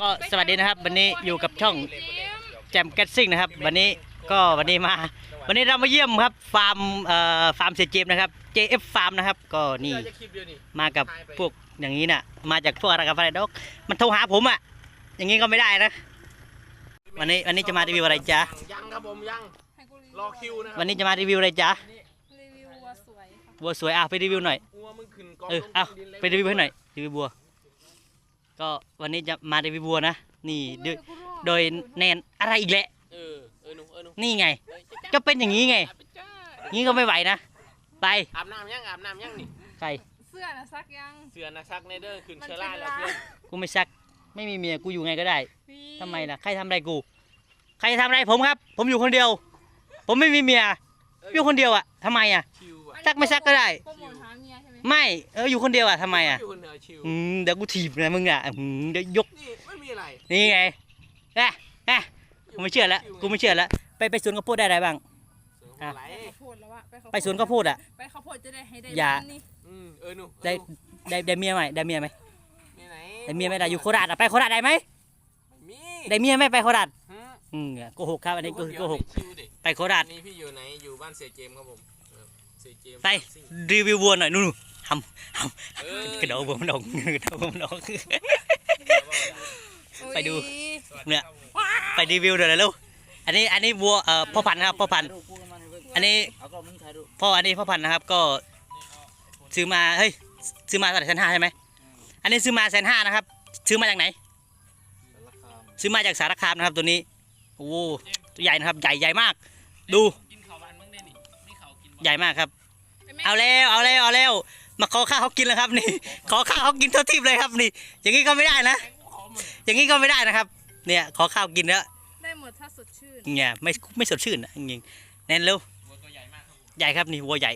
ก็สวัสดีนะครับ วันนี้อยู่กับช่องแจมแกตซิ่งนะครับ วันนี้ก็วันนี้มา วันนี้เรามาเยี่ยมครับฟาร์มเอ่อฟาร์มเสียเจมส์นะครับ JF Farm นะครับ ก็นี่มากับพวกอย่างนี้น่ะ มาจากพวกอะไรกับอะไรดอกมันโทรหาผมอะอย่างนี้ก็ไม่ได้นะ วันนี้วันนี้จะมารีวิวอะไรจ๊ะยังครับผมยังให้กูรีวิวรอคิวนะครัวันนี้จะมารีวิวอะไรจ๊ะรีวิววัวสวยค่ะวัวสวยอะไปรีวิวหน่อยวัวมึงขึ้นกองเออลงเอาดินเลยไปรีวิวให้หน่อยรีวิวบัว ก็วันนี้จะมารีวิวบัวนะ นี่โดยโดยแนนอะไรอีกแหละเออเออหนูเออหนูนี่ไงเอ้ยจ๊ะก็เป็นอย่างนี้ไงจ๊ะจ๊ะงี้ก็ไม่ไหวนะ ไป อาบน้ำยังอาบน้ำยังนี่ใคร เสื้อนะซักยัง เสือนะซักในเด้อขึ้นมันเชื้อราแล้วเชื้อราเพื่อนกูไม่ซัก ไม่มีเมียกูอยู่ไงก็ได้พี่ทำไมล่ะ ใครทำอะไรกู ใครทำอะไรผมครับ ผมอยู่คนเดียว ผมไม่มีเมีย อยู่คนเดียวอะทำไมอะชิวอะ ซักไม่ซักก็ได้ โปรโมทหาเมียใช่ ไหมไม่เอออยู่คนเดียวอะทำไมอะอยู่คนเดียวชิวอืมเดี๋ยวกูถีบนะมึงอะอืมเดี๋ยวยกนี่ไม่มีอะไรนี่ไงเอ๊ะเอ๊ะกูไม่เชื่อแล้วกูไม่เชื่อแล้วไปไปสวนข้าวโพดได้อะไรบ้างเสืออะหัวไหลไปข้าวโพดแล้วอะไปข้าวไปสวนข้าวโพดอะไปข้าวโพดจะได้ให้ได้อย่าร้นนี่อืมเออหนูเออได้หนูได้ได้เมียไหมได้เมียไหมมีไหนได้เมียไหมได้อยู่โคราชอะไปโคราชได้ไหมไม่มีได้เมียไหมไปโคราชหืมอืมโกหกครับอันนี้ก็คือโกหกชิวดิไปโคราชอันนี้พี่อยู่ไหนอยู่บ้านเสียเจมส์ครับผมเออเสียเจมส์ไปซิ่งรีวิววัวหน่อยนู่นๆ ทำทเออำกระโดดวัวมันออกกระโดดวัวมันออกไปดูอุ๊ยเนี่ยไปรีวิวหน่อยเลยลูกอันนี้อันนี้วัวเอ่อพ่อพันธุ์นะครับพ่อพันธุ์อันนี้พ่ออันนี้พ่อพันธุ์นะครับก็ซื้อมาเฮ้ยซื้อมาเท่าไหร่แสนห้าใช่ไหมอันนี้ซื้อมาแสนห้านะครับ ซื้อมาจากไหน ซื้อมาจากสารคามนะครับตัวนี้โอ้โหตัวใหญ่นะครับ ใหญ่ใหญ่มาก ดูกินข้าวบ้านมึงได้นี่นี่ข้าวกินบ่ใหญ่มากครับไแม่เอาแล้วเอาแล้วเอาแล้ว มาขอข้าวเขากินแล้วครับนี่ ขอข้าวเขากินเท่าทิพย์เลยครับนี่ อย่างนี้ก็ไม่ได้นะขอมึงอย่างนี้ก็ไม่ได้นะครับ เนี่ยขอข้าวกินแล้วได้หมดถ้าสดชื่นเนี่ยไม่ไม่สดชื่นนะจริงๆแน่นเร็ววัวตัวใหญ่มากครับผมใหญ่ครับนี่วัวใหญ่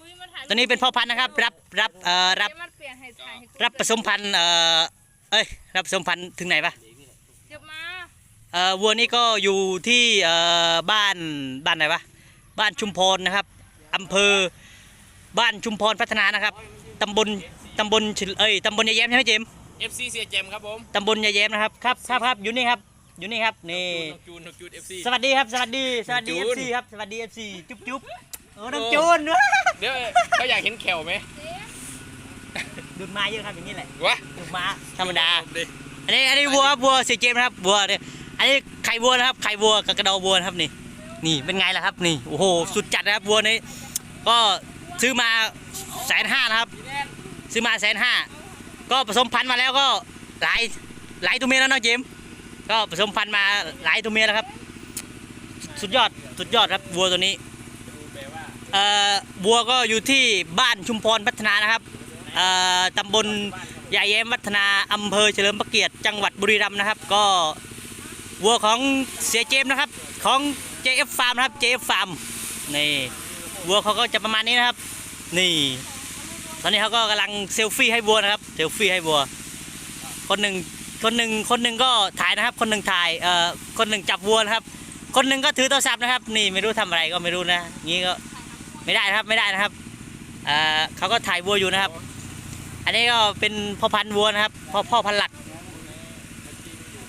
อุ๊ยมาถ่ายตัวนี้เป็นพ่อพันธุ์นะครับ รับรับเอ่อรับเดี๋ยวมันเปลี่ยนให้ถ่ายให้กูรับผสมพันธุ์เอ่อเอ้ยรับผสมพันธุ์ถึงไหนปะเดี๋ยวมาเอ่อวัวนี่ก็อยู่ที่เอ่อบ้านบ้านไหนปะบ้านชุมพรนะครับอำเภอ บ้านชุมพรพัฒนานะครับตำบลตำบลฉลเอ้ยตำบลยายแย้มใช่ไหมเจมส์เอฟซีเสียเจมส์ครับผมตำบลยายแย้มนะครับครับครับครับอยู่นี่ครับอยู่นี่ครับนี่นกจูนนกจูนเอฟซีสวัสดีครับสวัสดีสวัสดีจูเอนฟซีครับสวัสดีเอฟซีจุ๊บจุ๊บโอ้น้องจูนเดี๋ยวเขาอยากเห็นแขวไหมดูดมาเยอะครับอย่างนี้แหละวะดูดมาธรรมดาดิอันนี้อันนี้วัวครับวัวสีเจมส์นะครับวัวเนี่ยอันนี้ไข่วัวนะครับไข่วัวกับกระดองวัวนะครับนี่นี่เป็นไงล่ะครับนี่โอ้โหสุดจัดนะครับวัวนี้ก็ ซื้อมาแสนห้านะครับ ซื้อมาแสนห้าก็ผสมพันธุ์มาแล้วก็หลายหลายตัวเมียแล้วเนาะเจมก็ผสมพันธุ์มาหลายตัวเมียแล้วครับ สุดยอดสุดยอดครับวัวตัวนี้เอ่อวัวก็อยู่ที่บ้านชุมพรพัฒนานะครับเอ่อตำบลยายแย้มวัฒนาอำเภอเฉลิมพระเกียรติจังหวัดบุรีรัมย์นะครับ ก็วัวของเสียเจมนะครับของ JF Farm นะครับ JF Farm นี่ วัวเขาก็จะประมาณนี้นะครับ นี่ ตอนนี้เขาก็กำลังเซลฟี่ให้วัวนะครับเซลฟี่ให้วัว คนหนึ่งคนหนึ่งคนหนึ่งก็ถ่ายนะครับ คนหนึ่งถ่ายเอ่อคนหนึ่งจับวัวนะครับ คนหนึ่งก็ถือโทรศัพท์นะครับ นี่ไม่รู้ทำอะไรก็ไม่รู้นะงี้ก็ไม่ได้นะครับไม่ได้นะครับเอ่อเขาก็ถ่ายวัวอยู่นะครับ อันนี้ก็เป็นพ่อพันธุ์วัวนะครับพ่อพ่อพันธุ์หลัก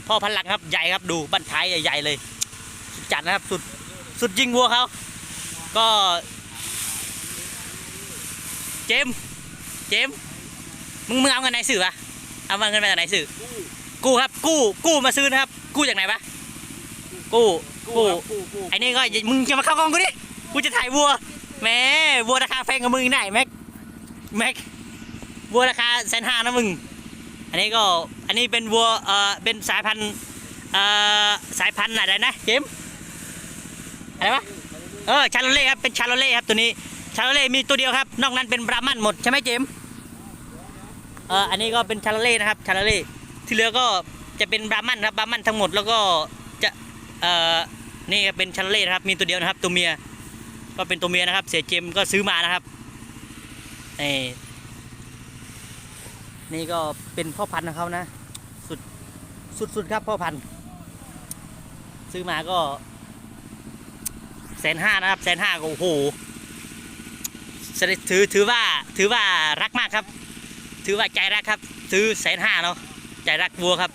พ่อพันธุ์หลักครับใหญ่ครับดูบั้นท้ายใหญ่ๆเลย จัดนะครับสุดสุดยิงวัวเขาก็ เจมส์เจมส์มึงมึงเอาเงินไหนสื่อปะเอาเงินมาจากไหนสื่อ กู้ครับ กู้ กู้มาซื้อนะครับ กู้จากไหนปะกู้ กู้กูกูไอ้นี่ก็อย่ามึงจะมาเข้ากล้องกูดิ กูจะถ่ายวัวแหมวัวราคาแพงกับมึงอีกไหนแม็ก แม็ก วัวราคาแสนห้านะมึง อันนี้ก็ อันนี้เป็นวัว เอ่อ เป็นสายพันธุ์เอ่อ สายพันธุ์อะไรนะเจมส์อะไรวะ เออ ชาโลเล่ครับ เป็นชาโลเล่ครับตัวนี้ ชาโลเล่มีตัวเดียวครับ นอกนั้นเป็นบราหมันหมดใช่ไหมเจมส์เอออันนี้ก็เป็นชาโลเล่นะครับชาโลเล่ที่เหลือก็จะเป็นบราหมันครับบราหมันทั้งหมดแล้วก็จะเอ่อนี่เป็นชาโลเล่นะครับมีตัวเดียวนะครับ ตัวเมียก็เป็นตัวเมียนะครับ เสียเจมส์ก็ซื้อมานะครับนี่นี่ก็เป็นพ่อพันธุ์ของเขานะ สุดสุดสุดครับพ่อพันธุ์ซื้อมาก็แสนห้านะครับแสนห้าก็โอ้โห ถือถือว่าถือว่ารักมากครับ ถือว่าใจรักครับซื้อแสนห้าเนาะใจรักวัวครับ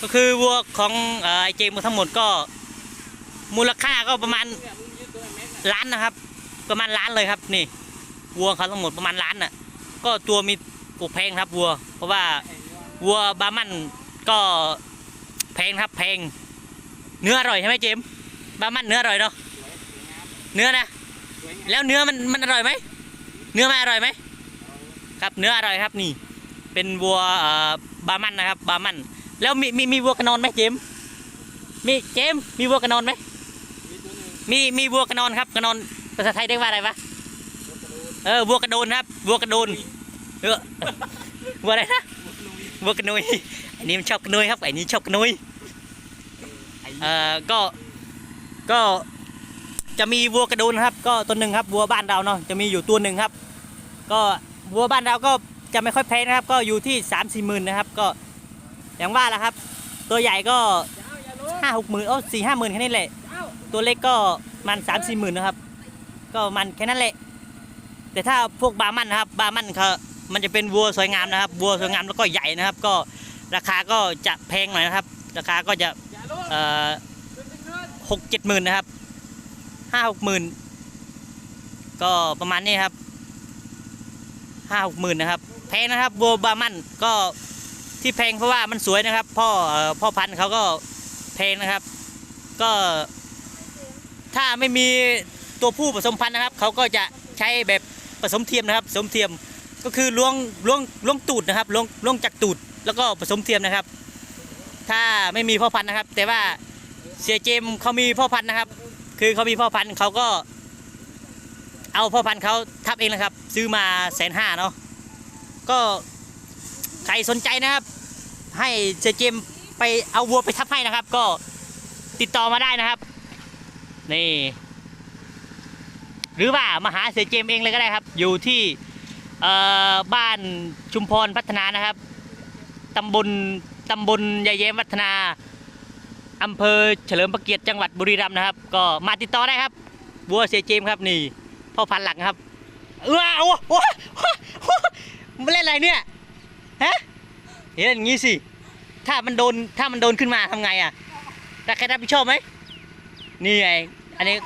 ก็คือวัวของเอ่อไอเจมทั้งหมดก็ มูลค่าก็ประมาณล้านนะครับ ประมาณล้านเลยครับนี่วัวเขาทั้งหมดประมาณล้านน่ะ ก็ตัวมีกูแพงครับวัว เพราะว่าวัวบามันก็แพงครับแพง เนื้ออร่อยใช่ไหมเจมส์บามันเนื้ออร่อยเนาะเนื้อนะ แล้วเนื้อมันมันอร่อยไหมเนื้อมันอร่อยไหมครับเนื้ออร่อยครับนี่ เป็นวัวบามันนะครับ บามัน แล้วมีมีมีวัวกระนอนไหมเจมมีเจมมีวัวกระนอนไหมมีมีวัวกระนอนครับกระนอนภาษาไทยเรียกว่าอะไรวะเออวัวกระโดนครับวัวกระโดนเออวัวอะไรนะวัวกระนุยอันนี้มันชอบกระนุยครับไอ้นี้ชอบกระนุยเออก็ก็ จะมีวัวกระโดนครับ ก็ตัวหนึ่งครับวัวบ้านเราเนาะจะมีอยู่ตัวหนึ่งครับ ก็วัวบ้านเราก็จะไม่ค่อยแพงนะครับ ก็อยู่ที่สามสี่หมื่นนะครับ ก็อย่างว่าแหละครับ ตัวใหญ่ก็ห้าหกหมื่นโอ้สี่ห้าหมื่นแค่นี้แหละ ตัวเล็กก็มันสามสี่หมื่นนะครับ ก็มันแค่นั้นแหละ แต่ถ้าพวกบามันนะครับ บามันเขามันจะเป็นวัวสวยงามนะครับวัวสวยงามแล้วก็ใหญ่นะครับ ก็ราคาก็จะแพงหน่อยนะครับ ราคาก็จะเอ่อหกเจ็ดหมื่นนะครับ ห้าหกหมื่นก็ประมาณนี้ครับห้าหกหมื่นนะครับแพงนะครับวัวบามันก็ที่แพงเพราะว่ามันสวยนะครับ พ่อพ่อพันธุ์เขาก็แพงนะครับ ก็ถ้าไม่มีตัวผู้ผสมพันธุ์นะครับเขาก็จะใช้แบบผสมเทียมนะครับผสมเทียมก็คือล้วงล้วงล้วงตูดนะครับล้วงล้วงจากตูดแล้วก็ผสมเทียมนะครับ ถ้าไม่มีพ่อพันธุ์นะครับ แต่ว่าเสียเจมเขามีพ่อพันธุ์นะครับ คือเขามีพ่อพันธุ์เขาก็ เอาพ่อพันธุ์เขาทับเองนะครับ ซื้อมาแสนห้าเนาะก็ใครสนใจนะครับ ให้เสียเจมไปเอาวัวไปทับให้นะครับ ก็ติดต่อมาได้นะครับ นี่ หรือว่ามาหาเสเจมเองเลยก็ได้ครับ อยู่ที่บ้านชุมพรพัฒนานะครับตำบลตำบลยายเยมวัฒนา อำเภอเฉลิมพระเกียรติจังหวัดบุรีรัมย์นะครับ ก็มาติดต่อได้ครับวัวเสียเจมครับนี่พ่อพันธุ์หลักนะครับเออโอ้โหมันเล่นอะไรเนี่ยฮะเห็นอย่างงี้สิถ้ามันโดนถ้ามันโดนขึ้นมาทำไงอะแต่ใครรับผิดชอบไหมนี่ไงอันนี้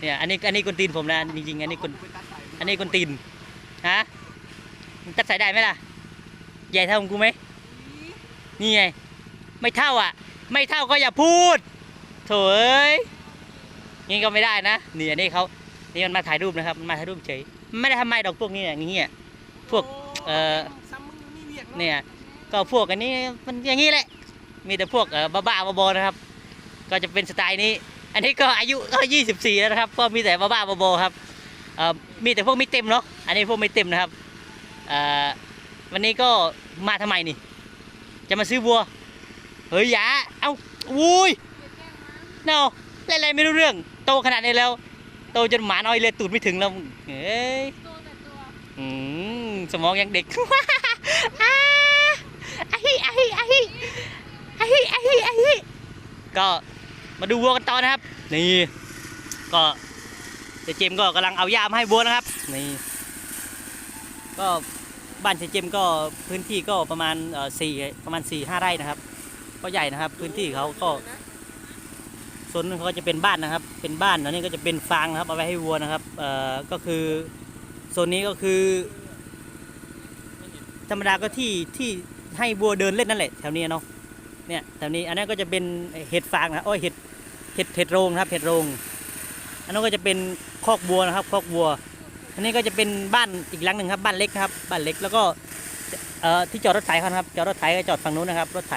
เนี่ยอันนี้อันนี้คนตีนผมนะจริงๆอันนี้คนอันนี้คนตีนฮะมันตัดสายได้ไหมล่ะใหญ่เท่าของกูไหมนี่ไงไม่เท่าอะ ไม่เท่าก็อย่าพูดโถเอ้ยงี้ก็ไม่ได้นะนี่อันนี้เขานี่มันมาถ่ายรูปนะครับมันมาถ่ายรูปเฉยไม่ได้ทำไมดอกพวกนี้อย่างนี้อะพวกเอ่อเนี่ยก็พวกอันนี้มันอย่างนี้แหละ มีแต่พวกเอ่อบ้าๆบอๆนะครับ ก็จะเป็นสไตล์นี้ อันนี้ก็อายุก็ยี่สิบสี่แล้วนะครับ ก็มีแต่บ้าๆบอๆครับเอ่อมีแต่พวกไม่เต็มเนาะอันนี้พวกไม่เต็มนะครับเอ่อวันนี้ก็มาทำไมนี่ จะมาซื้อวัว เฮ้ยยาเอ้าอุ้ยเนาอะไรไม่รู้เรื่อง โตขนาดนี้แล้ว โตจนหมาน้อยเลยตูดไม่ถึงแล้วเอ้ยอืมสมองยังเด็กอะฮิอะฮิอะฮิอะฮิอะฮิอะฮิก็มาดูวัวกันต่อนะครับ นี่ ก็เจเจมก็กำลังเอายามาให้วัวนะครับ นี่ ก็บ้านเจเจมก็พื้นที่ก็ประมาณเอ่อสี่ประมาณสี่ห้าไร่นะครับ ก็ใหญ่นะครับ พื้นที่เขาก็ส่วนนึงเขาก็จะเป็นบ้านนะครับ เป็นบ้านแล้วนี่ก็จะเป็นฟางนะครับเอาไว้ให้วัวนะครับเอ่อก็คือโซนนี้ก็คือ ธรรมดาก็ที่ที่ให้วัวเดินเล่นนั่นแหละแถวนี้เนาะเนี่ยแถวนี้อันนั้นก็จะเป็นเห็ดฟางนะโอ้ยเห็ดเห็ดเห็ดโรงครับเห็ดโรง อันนั้นก็จะเป็นคอกวัวนะครับคอกวัว อันนี้ก็จะเป็นบ้านอีกหลังหนึ่งครับบ้านเล็กครับบ้านเล็กแล้วก็เอ่อที่จอดรถไถเขาครับจอดรถไถก็จอดฝั่งนู้นนะครับรถไถ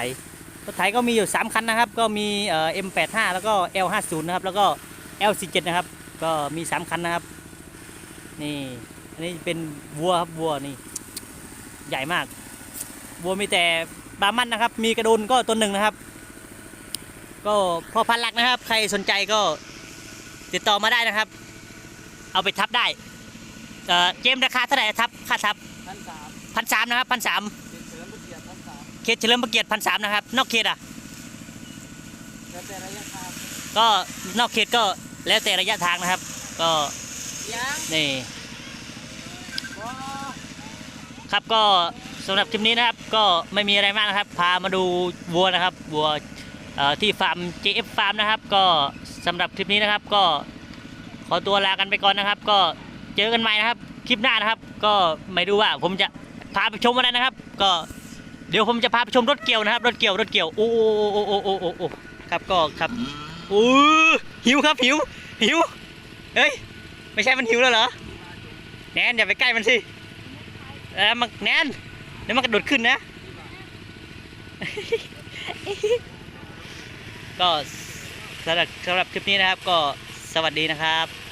รถไถก็มีอยู่สามคันนะครับ ก็มีเอ่อ M85 แล้วก็ L50 นะครับ แล้วก็ L47 นะครับ ก็มีสามคันนะครับ นี่ อันนี้เป็นวัวครับวัวนี่ ใหญ่มาก วัวมีแต่บามันนะครับ มีกระโดนก็ตัวหนึ่งนะครับ ก็พอพันหลักนะครับ ใครสนใจก็ติดต่อมาได้นะครับ เอาไปทับได้เอ่อเกมราคาเท่าไหร่ทับ ค่าทับพันสามพันสามนะครับพันสาม เป็นเฉลิมพระเกียรติพันสามเขตเฉลิมพระเกียรติพันสามนะครับ นอกเขตอะแล้วแต่ระยะทางก็นอกเขตก็แล้วแต่ระยะทางนะครับ ก็ยังนี่ว้าครับก็สำหรับคลิปนี้นะครับ ก็ไม่มีอะไรมากนะครับ พามาดูวัวนะครับวัวเอ่อที่ฟาร์ม JF Farm นะครับ ก็สำหรับคลิปนี้นะครับ ก็ขอตัวลากันไปก่อนนะครับ ก็เจอกันใหม่นะครับ คลิปหน้านะครับ ก็ไม่รู้ว่าผมจะพาไปชมอะไรนะครับ ก็ เดี๋ยวผมจะพาไปชมรถเกี่ยวนะครับ รถเกี่ยวรถเกี่ยวโอ้โอ้โอ้โอ้โอ้โอ้โอ้ครับก็ครับอู้หิวครับหิวหิวเอ้ยไม่ใช่มันหิวแล้วเหรอแนนอย่าไปใกล้มันสิแล้วมันแนนเดี๋ยวมันกระโดดขึ้นนะ ก็สำหรับสำหรับคลิปนี้นะครับ ก็สวัสดีนะครับ